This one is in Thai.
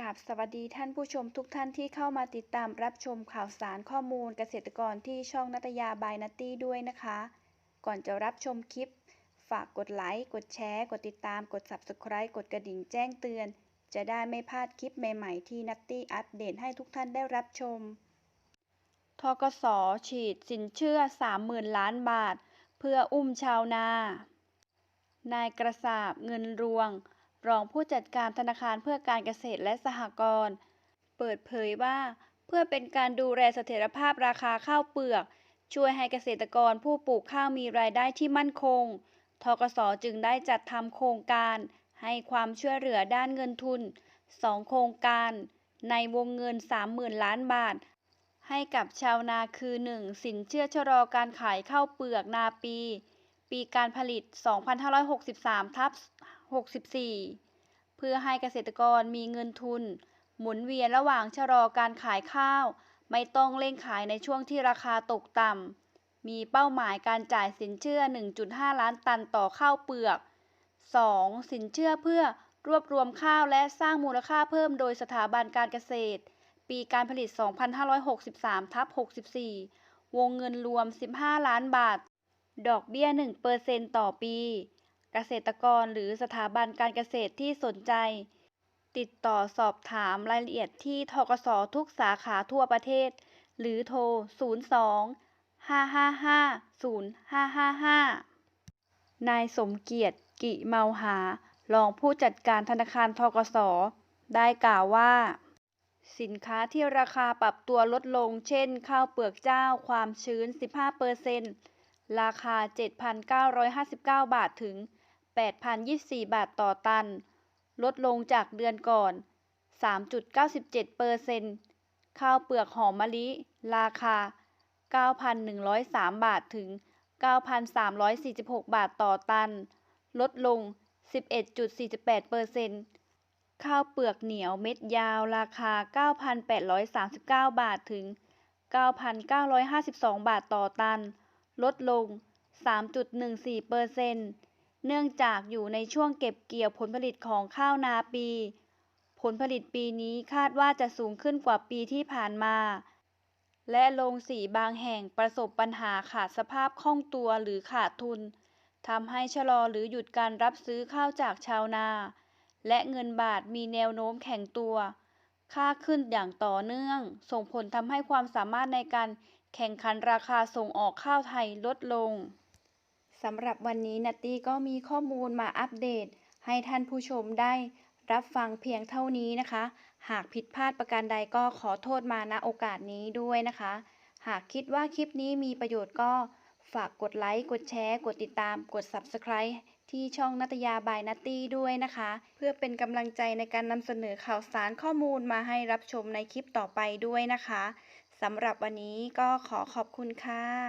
กราบสวัสดีท่านผู้ชมทุกท่านที่เข้ามาติดตามรับชมข่าวสารข้อมูลเกษตรกรที่ช่องนัตยาบายนัตตี้ด้วยนะคะ ก่อนจะรับชมคลิป ฝากกดไลค์ กดแชร์ กดติดตาม กด Subscribe กดกระดิ่งแจ้งเตือน จะได้ไม่พลาดคลิปใหม่ๆที่นัตตี้อัปเดตให้ทุกท่านได้รับชม ทกสฉีดสินเชื่อ 30,000 ล้านบาท เพื่ออุ้มชาวนา นายกระสาบเงินรวง รองผู้จัดการธนาคารเพื่อการเกษตรและสหกรณ์ เปิดเผยว่า เพื่อเป็นการดูแลเสถียรภาพราคาข้าวเปลือก ช่วยให้เกษตรกรผู้ปลูกข้าวมีรายได้ที่มั่นคง ทกสจึงได้จัดทำโครงการ ให้ความช่วยเหลือด้านเงินทุน 2 โครงการ ในวงเงิน 30,000 ล้านบาท ให้กับชาวนาคือ 1. สินเชื่อชะลอการขายข้าวเปลือกนาปี ปีการผลิต 2563ทับ 64 เพื่อให้เกษตรกรมีเงินทุน หมุนเวียนระหว่างชะลอการขายข้าว ไม่ต้องเร่งขายในช่วงที่ราคาตกต่ำ มีเป้าหมายการจ่ายสินเชื่อ 1.5 ล้านตันต่อข้าวเปลือก 2. สินเชื่อเพื่อรวบรวมข้าวและสร้างมูลค่าเพิ่มโดยสถาบันการเกษตร ปีการผลิต 2563ทับ64 วงเงินรวม 15 ล้านบาท ดอกเบี้ย 1%ต่อปี เกษตรกรหรือสถาบันการเกษตรที่สนใจ ติดต่อสอบถามรายละเอียดที่ทกสทุกสาขาทั่วประเทศ หรือโทร 02 555 0555 นายสมเกียรติกิเมาหา รองผู้จัดการธนาคารทกส ได้กล่าวว่า สินค้าที่ราคาปรับตัวลดลง เช่น ข้าวเปลือกเจ้าความชื้น 15%ราคา 7,959 บาทถึง 8,024 บาทต่อตัน ลดลงจากเดือนก่อน 3.97%ข้าวเปลือกหอมมะลิ ราคา 9,103 บาทถึง 9,346 บาทต่อตัน ลดลง 11.48%ข้าวเปลือกเหนียวเม็ดยาวราคา 9,839 บาทถึง 9,952 บาทต่อตัน ลดลง 3.14% เนื่องจากอยู่ในช่วงเก็บเกี่ยวผลผลิตของข้าวนาปี ผลผลิตปีนี้คาดว่าจะสูงขึ้นกว่าปีที่ผ่านมา และโรงสีบางแห่งประสบปัญหาขาดสภาพคล่องตัวหรือขาดทุนทำให้ชะลอหรือหยุดการรับซื้อข้าวจากชาวนา และเงินบาทมีแนวโน้มแข็งตัว ค่าขึ้นอย่างต่อเนื่อง ส่งผลทำให้ความสามารถในการแข่งขันราคาส่งออกข้าวไทยลดลง สำหรับวันนี้นัตตี้ก็มีข้อมูลมาอัปเดต ให้ท่านผู้ชมได้รับฟังเพียงเท่านี้นะคะ หากผิดพลาดประการใดก็ขอโทษมาณโอกาสนี้ด้วยนะคะ หากคิดว่าคลิปนี้มีประโยชน์ก็ฝากกดไลค์ กดแชร์ กดติดตาม กด Subscribe ที่ช่องนัตยาบายนัตตี้ด้วยนะคะ เพื่อเป็นกำลังใจในการนำเสนอข่าวสารข้อมูลมาให้รับชมในคลิปต่อไปด้วยนะคะสำหรับวันนี้ก็ขอขอบคุณค่ะ